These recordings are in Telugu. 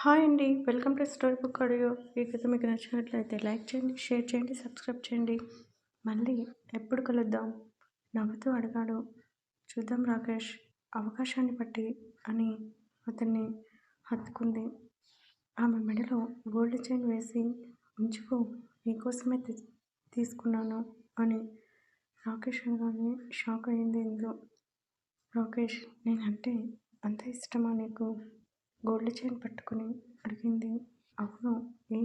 హాయ్ అండి. Welcome to story book audio. ఈ కథ మీకు నచ్చినట్లయితే లైక్ చేయండి షేర్ చేయండి సబ్స్క్రైబ్ చేయండి. మళ్ళీ ఎప్పుడు కలుద్దాం? నవ్వుతూ అడిగాడు. చూద్దాం రాకేష్. అవకాశాన్ని బట్టి అని అతన్ని హత్తుకుంది. ఆమె మెడలో గోల్డ్ చైన్ వేసి ఉంచుకో నీకోసమే తీ తీసుకున్నాను అని రాకేష్ అనగానే షాక్ అయింది ఇందులో. రాకేష్ నేనంటే అంత ఇష్టమా నీకు? గోల్డ్ చైన్ పట్టుకుని అడిగింది. అవును ఏ?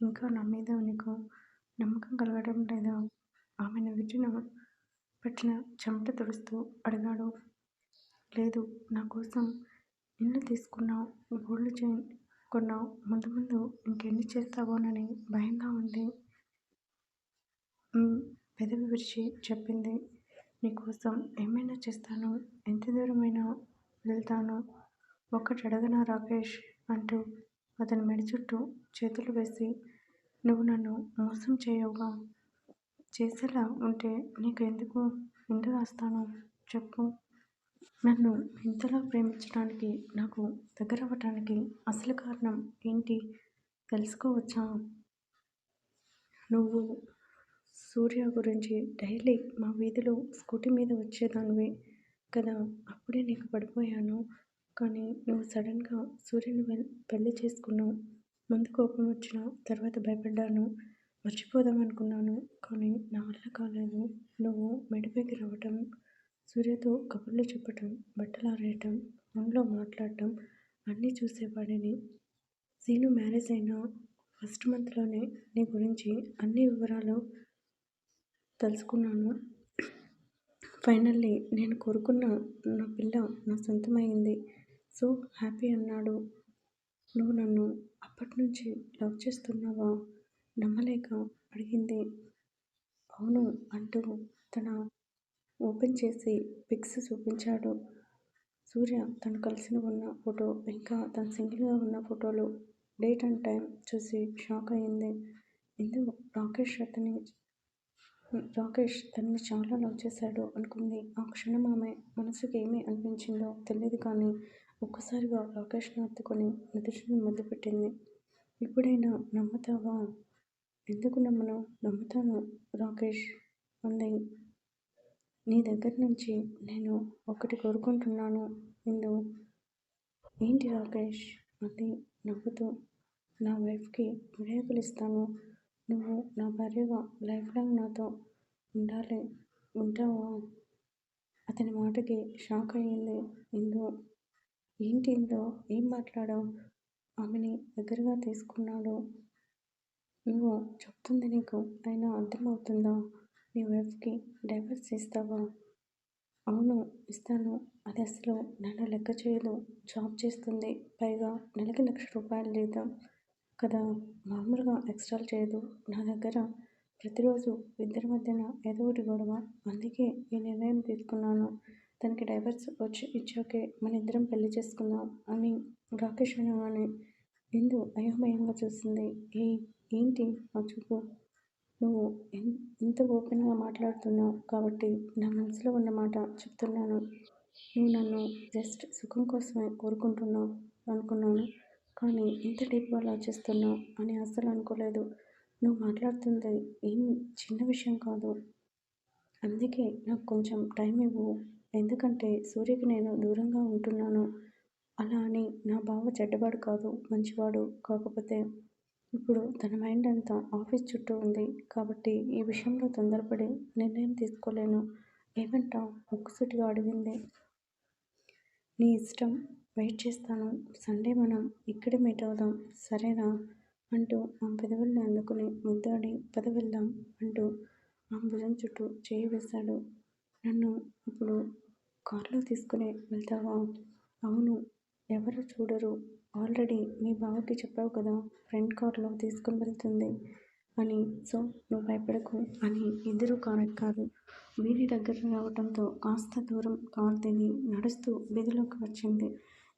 ఇంకా నా మీద నీకు నమ్మకం కలగడం లేదా? ఆమె నుదుటిన పట్టిన చెమట తుడుస్తూ అడిగాడు. లేదు నా కోసం ఇల్లు తీసుకున్నావు గోల్డ్ చైన్ కొన్నావు. ముందు ముందు ఇంకెన్ని చేస్తావోనని భయంగా ఉంది. పెదవి విరిచి చెప్పింది. నీకోసం ఏమైనా చేస్తాను? ఎంత దూరమైనా వెళ్తాను? ఒక్కటడగనా రాకేష్ అంటూ అతని మెడ చుట్టూ చేతులు వేసి నువ్వు నన్ను మోసం చేయవుగా? చేసేలా ఉంటే నీకు ఎందుకు ఎందు రాస్తాను? చెప్పు. నన్ను ఇంతలా ప్రేమించడానికి నాకు దగ్గరవ్వటానికి అసలు కారణం ఏంటి? తెలుసుకోవచ్చా? నువ్వు సూర్య గురించి డైలీ మా వీధిలో స్కూటీ మీద వచ్చేదానివి కదా? అప్పుడే నీకు పడిపోయాను. కానీ నువ్వు సడన్గా సూర్యుని పెళ్ళి చేసుకున్నావు. ముందు కోపం వచ్చిన తర్వాత భయపడ్డాను. మర్చిపోదాం అనుకున్నాను కానీ నా వల్ల కాలేదు. నువ్వు మెడపైకి రావటం సూర్యతో కబుర్లు చెప్పటం బట్టలు ఆరేయటం ఫోన్లో మాట్లాడటం అన్నీ చూసేవాడిని సీను మ్యారేజ్ అయిన ఫస్ట్ మంత్లోనే నీ గురించి అన్ని వివరాలు తెలుసుకున్నాను. ఫైనల్లీ నేను కోరుకున్న నా పిల్ల నా సొంతమైంది. సో హ్యాపీ అన్నాడు. నువ్వు నన్ను అప్పటి నుంచి లవ్ చేస్తున్నావా? నమ్మలేక అడిగింది. అవును అంటూ తన ఓపెన్ చేసి పిక్స్ చూపించాడు. సూర్య తను కలిసి ఉన్న ఫోటో ఇంకా తను సింగిల్గా ఉన్న ఫోటోలు డేట్ అండ్ టైం చూసి షాక్ అయింది. ఎందుకు రాకేష్ అతని రాకేష్ తనని చాలా లవ్ చేశాడు అనుకుంది. ఆ క్షణం ఆమె మనసుకి ఏమి అనిపించిందో తెలియదు కానీ ఒక్కసారిగా రాకేష్ను హత్తుకొని నుదుటిని ముద్దు పెట్టింది ఇప్పుడైనా నమ్ముతావా? ఎందుకు నమ్మను? నమ్ముతాను రాకేష్ అంది. నీ దగ్గర నుంచి నేను ఒకటి కోరుకుంటున్నాను. ఇందు ఏంటి రాకేష్ అంది. నవ్వుతూ. నా వైఫ్కి విడాకులు ఇస్తాను. నువ్వు నా భార్యగా లైఫ్ లాంగ్ నాతో ఉండాలి. ఉంటావా? అతని మాటకి షాక్ అయ్యింది. ఇందు ఏంటి ఇందులో ఏం మాట్లాడావు? ఆమెని దగ్గరగా తీసుకున్నాడు. నువ్వు చెప్తుంది నీకు అయినా అర్థమవుతుందా? నీ వైఫ్కి డైవర్స్ ఇస్తావా? అవును ఇస్తాను. అది అసలు నన్ను లెక్క చేయదు. జాబ్ చేస్తుంది. పైగా నెలకి లక్ష రూపాయలు జీతం కదా? మామూలుగా ఎక్స్ట్రాలు చేయదు. నా దగ్గర ప్రతిరోజు ఇద్దరి మధ్యన ఏదో ఒకటి గొడవ. అందుకే ఈ నిర్ణయం తీసుకున్నాను. తనకి డైవర్స్ వచ్చి ఇచ్చాకే మన ఇద్దరం పెళ్ళి చేసుకుందాం అని రాకేష్ అనగానే ఎందు అయోమయంగా చూసింది. ఏ ఏంటి? ఆ చూపు. నువ్వు ఇంత ఓపెన్గా మాట్లాడుతున్నావు కాబట్టి నా మనసులో ఉన్న మాట చెప్తున్నాను. నువ్వు నన్ను జస్ట్ సుఖం కోసమే కోరుకుంటున్నావు అనుకున్నాను. కానీ ఇంత డీప్గా ఆలోచిస్తున్నావు అని అస్సలు అనుకోలేదు. నువ్వు మాట్లాడుతుంది ఏం చిన్న విషయం కాదు. అందుకే నాకు కొంచెం టైం ఇవ్వు. ఎందుకంటే సూర్యకి నేను దూరంగా ఉంటున్నాను. అలా అని నా బావ చెడ్డవాడు కాదు మంచివాడు కాకపోతే ఇప్పుడు తన మైండ్ అంతా ఆఫీస్ చుట్టూ ఉంది కాబట్టి ఈ విషయంలో తొందరపడి నిర్ణయం తీసుకోలేను. ఏమంటావు ఒక్కసూటిగా అడిగింది. నీ ఇష్టం వెయిట్ చేస్తాను. సండే మనం ఇక్కడే మీట్ అవుదాం. సరేనా? అంటూ ఆ పెదవుల్ని అందుకుని ముద్దాడి పద వెళ్దాం అంటూ ఆ భుజం చుట్టూ చేయి వేశాడు. నన్ను ఇప్పుడు కారులో తీసుకుని వెళ్తావా? అవును ఎవరు చూడరు. ఆల్రెడీ మీ బావకి చెప్పావు కదా ఫ్రెండ్ కారులో తీసుకుని వెళ్తుంది అని. సో నువ్వు భయపడకు అని. ఇద్దరు కారు ఎక్కారు. వీధి దగ్గర రావడంతో కాస్త దూరం కారు దిగి నడుస్తూ వీధిలోకి వచ్చింది.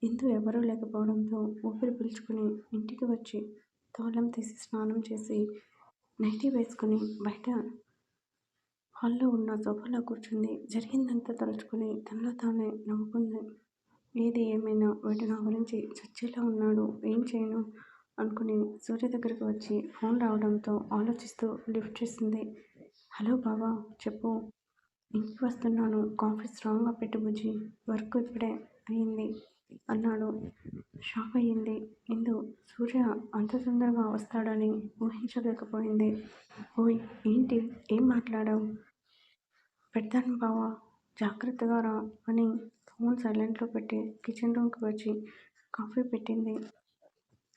ఇందు ఎవరూ లేకపోవడంతో ఊపిరి పీల్చుకుని ఇంటికి వచ్చి తాళం తీసి స్నానం చేసి నైటీ వేసుకుని బయట హాల్లో ఉన్న సోఫాలో కూర్చుంది. జరిగిందంతా తలుచుకుని తనలో తానే నవ్వుకుంది. ఏది ఏమైనా వీడు నా గురించి చచ్చేలా ఉన్నాడు. ఏం చేయను? అనుకుని సూర్య దగ్గరికి వచ్చి ఫోన్ రావడంతో ఆలోచిస్తూ లిఫ్ట్ చేసింది. హలో బావా చెప్పు. ఇంటికి వస్తున్నాను. కాఫీ స్ట్రాంగ్గా పెట్టు బుజ్జి వర్క్ ఇప్పుడే అయింది అన్నాడు. షాక్ అయ్యింది ఇందు సూర్య అంత తొందరగా వస్తాడని ఊహించలేకపోయింది. ఓయ్ ఏంటి? ఏం మాట్లాడావు? పెడతాను బావా. జాగ్రత్తగా రా అని ఫోన్ సైలెంట్లో పెట్టి కిచెన్ రూమ్కి వచ్చి కాఫీ పెట్టింది.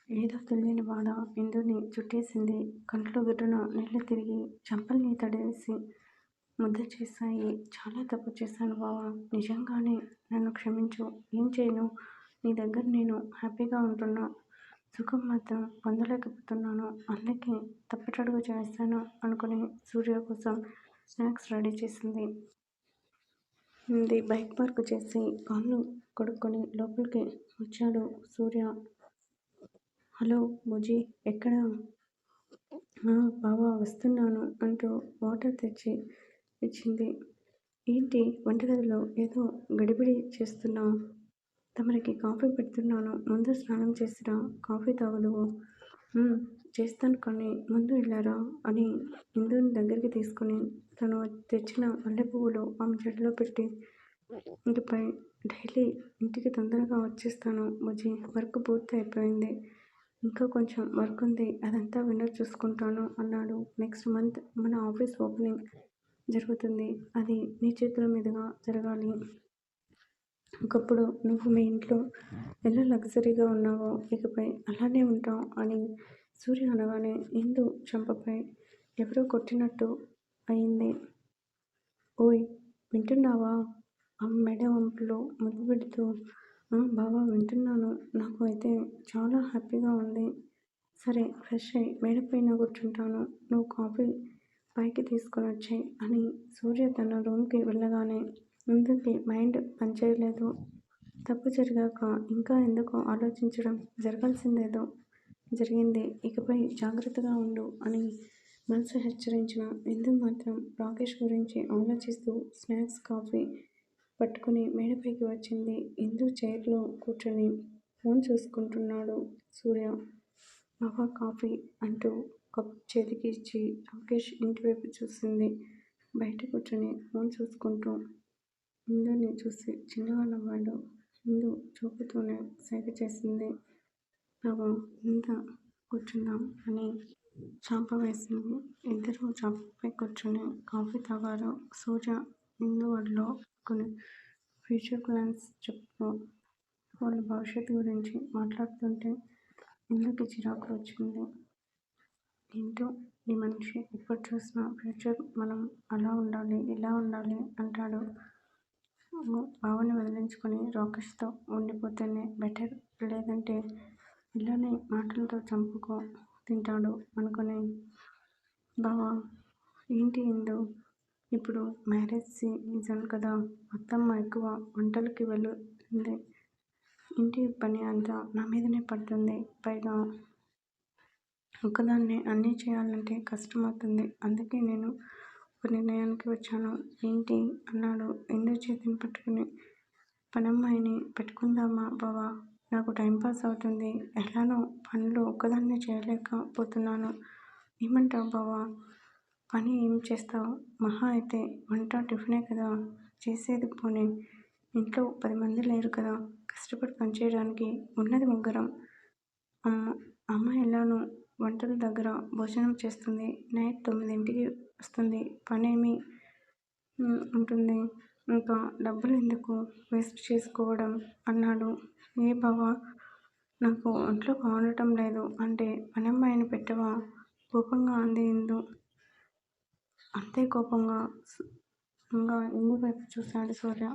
ఏదో తెలియని బాధ. ఇందుని చుట్టేసింది. కంట్లో గిట్టున నీళ్ళు తిరిగి చంపల్ని తడేసి ముద్ద చేశాయి. చాలా తప్పు చేశాను బావా. నిజంగానే నన్ను క్షమించు. ఏం చేయను? నీ దగ్గర నేను హ్యాపీగా ఉంటున్నా. సుఖం మాత్రం పొందలేకపోతున్నాను. అందుకే తప్పటడుగు చేస్తాను అనుకుని సూర్య కోసం స్నాక్స్ రెడీ చేసింది. ఉంది. బైక్ పార్క్ చేసి కాళ్ళు కొడుక్కొని లోపలికి వచ్చాడు సూర్య. హలో బుజీ ఎక్కడ? బావా వస్తున్నాను అంటూ వాటర్ తెచ్చి ఇచ్చింది ఏంటి వంటగదిలో ఏదో గడిబిడి చేస్తున్నా? తమరికి కాఫీ పెడుతున్నాను. ముందు స్నానం చేసిరా? కాఫీ తాగదువు చేస్తాను కానీ ముందు వెళ్ళారా? అని ఇందుని దగ్గరికి తీసుకుని తను తెచ్చిన మల్లె పువ్వులు ఆమె జడలో పెట్టి ఇంకపై డైలీ ఇంటికి తొందరగా వచ్చేస్తాను. బుజ్జి వర్క్ పూర్తి అయిపోయింది. ఇంకా కొంచెం వర్క్ ఉంది. అదంతా విన్నర్ చూసుకుంటాను అన్నాడు. నెక్స్ట్ మంత్ మన ఆఫీస్ ఓపెనింగ్ జరుగుతుంది. అది నీ చేతుల మీదుగా జరగాలి. ఒకప్పుడు నువ్వు మీ ఇంట్లో ఎలా లగ్జరీగా ఉన్నావో ఇకపై అలానే ఉంటావు అని సూర్య అనగానే ఇందు చంపపై ఎవరో కొట్టినట్టు అయింది. ఓయ్ వింటున్నావా? ఆ మెడ వంపులో ముద్దు పెడుతూ బావా వింటున్నాను. నాకు అయితే చాలా హ్యాపీగా ఉంది. సరే ఫ్రెష్ అయ్యి మేడపైన కూర్చుంటాను. నువ్వు కాఫీ పైకి తీసుకొని వచ్చాయి అని సూర్య తన రూమ్కి వెళ్ళగానే ఇందుకి మైండ్ పనిచేయలేదు. తప్పు జరిగాక ఇంకా ఎందుకు ఆలోచించడం జరగాల్సిందేదో జరిగింది. ఇకపై జాగ్రత్తగా ఉండు అని మనసు హెచ్చరించిన ఇందు మాత్రం రాకేష్ గురించి ఆలోచిస్తూ స్నాక్స్ కాఫీ పట్టుకుని మేడపైకి వచ్చింది. ఇందు చైర్లో కూర్చొని ఫోన్ చూసుకుంటున్నాడు సూర్య. బాబా కాఫీ అంటూ కప్ చేతికి ఇచ్చి రాకేష్ ఇంటివైపు చూసింది. బయట కూర్చొని ఫోన్ చూసుకుంటూ ఇందుని చూసి చిన్నగా నవ్వాడు. ఇందు చూపుతూనే సైగ చేసింది. నాకు ఇంత కూర్చుందాం అని చాప వేసింది. ఇద్దరు చాపపై కూర్చొని కాఫీ తాగారు. సూర్య ఇందు ఒడిలో కొన్ని ఫ్యూచర్ ప్లాన్స్ చెప్తూ వాళ్ళ భవిష్యత్తు గురించి మాట్లాడుతుంటే ఇందుకు చిరాకు వచ్చింది. ఏంటో ఈ మనిషి ఎప్పుడు చూసినా ఫ్యూచర్ మనం అలా ఉండాలి ఇలా ఉండాలి అంటాడు. బావని వదిలించుకొని రాకేష్తో ఉండిపోతేనే బెటర్. లేదంటే ఇలానే మాటలతో చంపుకో తింటాడు అనుకుని బావ. ఏంటి ఇందు? ఇప్పుడు మ్యారేజ్ సీజన్ కదా అత్తమ్మ ఎక్కువ వంటలకి వెళ్తుంది ఇంటి పని అంతా నా మీదనే పడుతుంది? పైగా ఒకదాన్ని అన్నీ చేయాలంటే కష్టమవుతుంది. అందుకే నేను ఒక నిర్ణయానికి వచ్చాను. ఏంటి? అన్నాడు. ఇందు చేతిని పట్టుకుని. పనమ్మాయిని పెట్టుకుందామా బావా? నాకు టైంపాస్ అవుతుంది. ఎలానో పనులు ఒక్కదాన్నే చేయలేకపోతున్నాను. ఏమంటావు బావా? పని ఏం చేస్తావు? మహా అయితే వంట టిఫినే కదా? చేసేది పోనీ. ఇంట్లో పది మంది లేరు కదా? కష్టపడి పనిచేయడానికి ఉన్నది ముగ్గురం. అమ్మ అమ్మ ఎలానో వంటల దగ్గర భోజనం చేస్తుంది. నైట్ తొమ్మిదింటికి వస్తుంది. పనేమి ఉంటుంది. ఇంకా డబ్బులు ఎందుకు వేస్ట్ చేసుకోవడం అన్నాడు. ఏ బావా నాకు ఒంట్లో బాగుండటం లేదు. అంటే పనమ్మాయిని పెట్టవా? కోపంగా అంది ఇందు. అంతే కోపంగా ఇంకా ఇందు వైపు చూశాడు సూర్య.